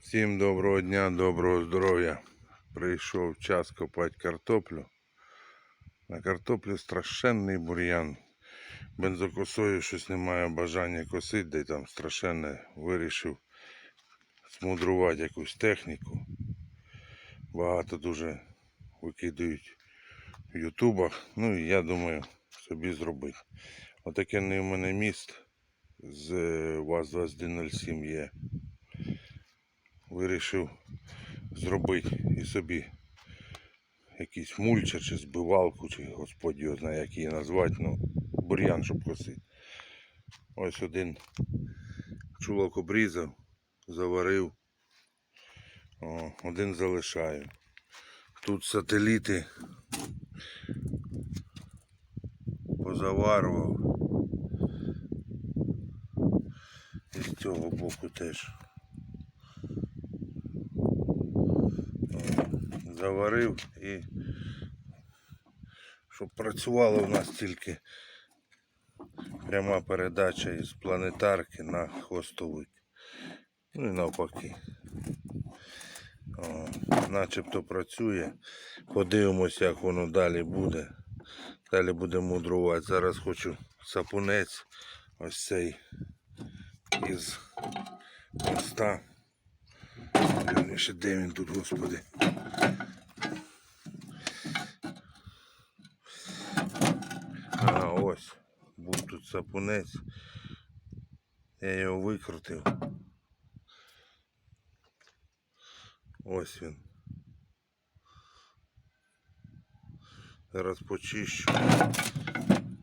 Всім доброго дня, доброго здоров'я. Прийшов час копати картоплю. На картоплі страшенний бур'ян. Бензокосою щось немає бажання косити, де там страшенне вирішив змудрувати якусь техніку. Багато дуже викидають в ютубах. Ну і я думаю собі зробити. Отаке не в мене міст з е, ВАЗ-2107 є вирішив зробити і собі якийсь мульчер чи збивалку, чи господь його знає, як її назвати, ну, бур'ян, щоб косити. Ось один чулок обрізав, заварив, О, один залишаю. Тут сателіти позаварував. І з цього боку теж. Заварив і щоб працювала у нас тільки пряма передача із планетарки на хвостовик. Ну і навпаки. О, начебто працює. Подивимося, як воно далі буде. Далі буде мудрувати. Зараз хочу сапунець ось цей із моста. Де він тут, господи? А, ось. Був тут сапунець. Я його викрутив. Ось він. Зараз почищу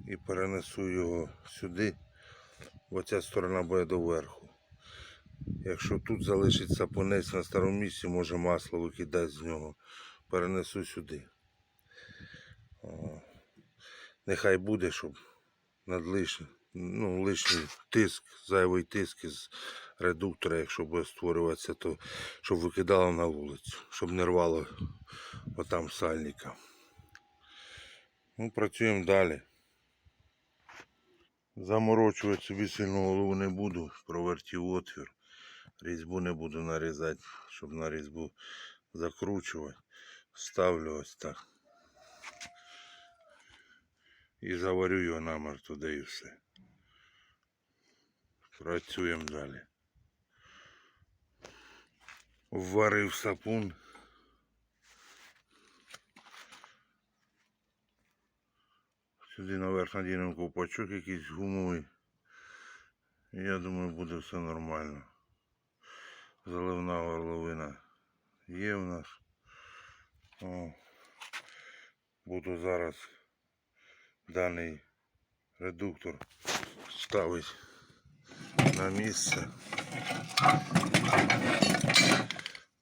і перенесу його сюди, бо ця сторона буде доверху. Якщо тут залишиться сапунець на старому місці, може масло викидати з нього. Перенесу сюди. Нехай буде, щоб надлишній, ну, лишній тиск, зайвий тиск із редуктора, якщо буде створюватися, то щоб викидало на вулицю, щоб не рвало отам сальника. Ну, працюємо далі. Заморочувати собі сильно голову не буду, провертів отвір. Різьбу не буду нарізати, щоб на різьбу закручувати. Ставлю ось так. І заварю його намер туди і все. Працюємо далі. Вварив сапун. Сюди наверх надінемо ковпачок якийсь гумовий. Я думаю, буде все нормально. Заливна горловина є в нас. О, буду зараз даний редуктор ставити на місце.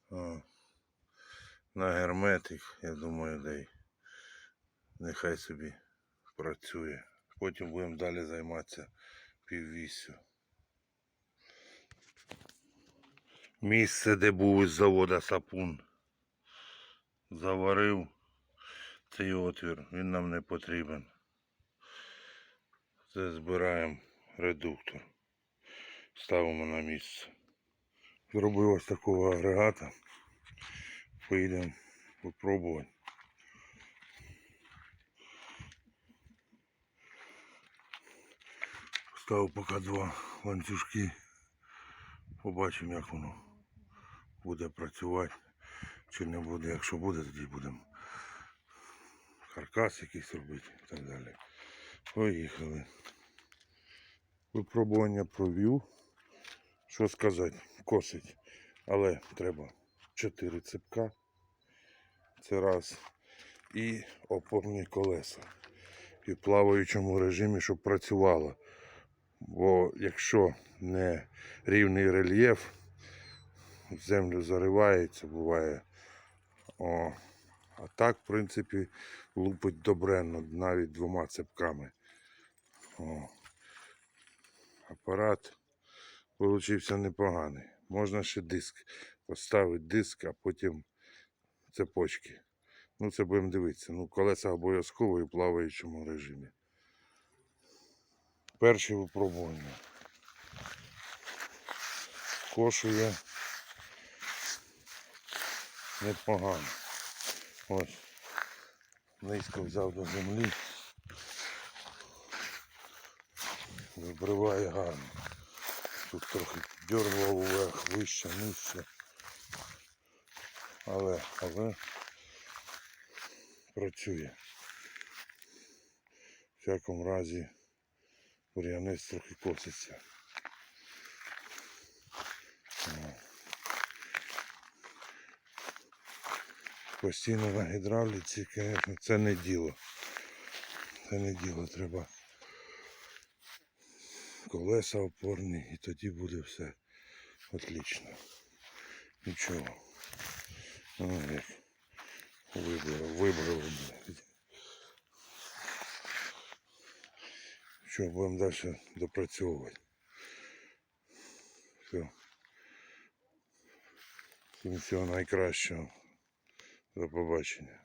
О, на герметик, я думаю, дай нехай собі працює. Потім будемо далі займатися піввіссю. Місце, де був із завода сапун. Заварив цей отвір, він нам не потрібен. Це збираємо редуктор. Ставимо на місце. Зробив ось такого агрегата. Поїдемо попробувати. Ставив поки два ланцюжки. Побачимо, як воно буде працювати. Чи не буде. Якщо буде, тоді будемо каркас якийсь робити і так далі. Поїхали. Випробування провів. Що сказати, косить. Але треба 4 цепка. Це раз. І опорні колеса. І в плаваючому режимі, щоб працювало. Бо якщо не рівний рельєф, землю заривається, буває. О, а так, в принципі, лупить добренно, навіть двома цепками. О. Апарат получився непоганий. Можна ще диск поставити диск, а потім цепочки. Ну, це будемо дивитися. Ну, колеса обов'язково і в плаваючому режимі. Перші випробування. Кошує непогано. Ось. Низько взяв до землі. Вибриває гарно. Тут трохи дергало вверх, вище, нижче. Але, але працює. В всякому разі бур'янець трохи коситься. Постійно на гідравліці, звісно, це не діло. Це не діло, треба колеса опорні і тоді буде все отлично. Нічого. Ну, вибрав, вибрав. Що, будемо далі допрацьовувати. Все. Всім всього найкращого. До побачення.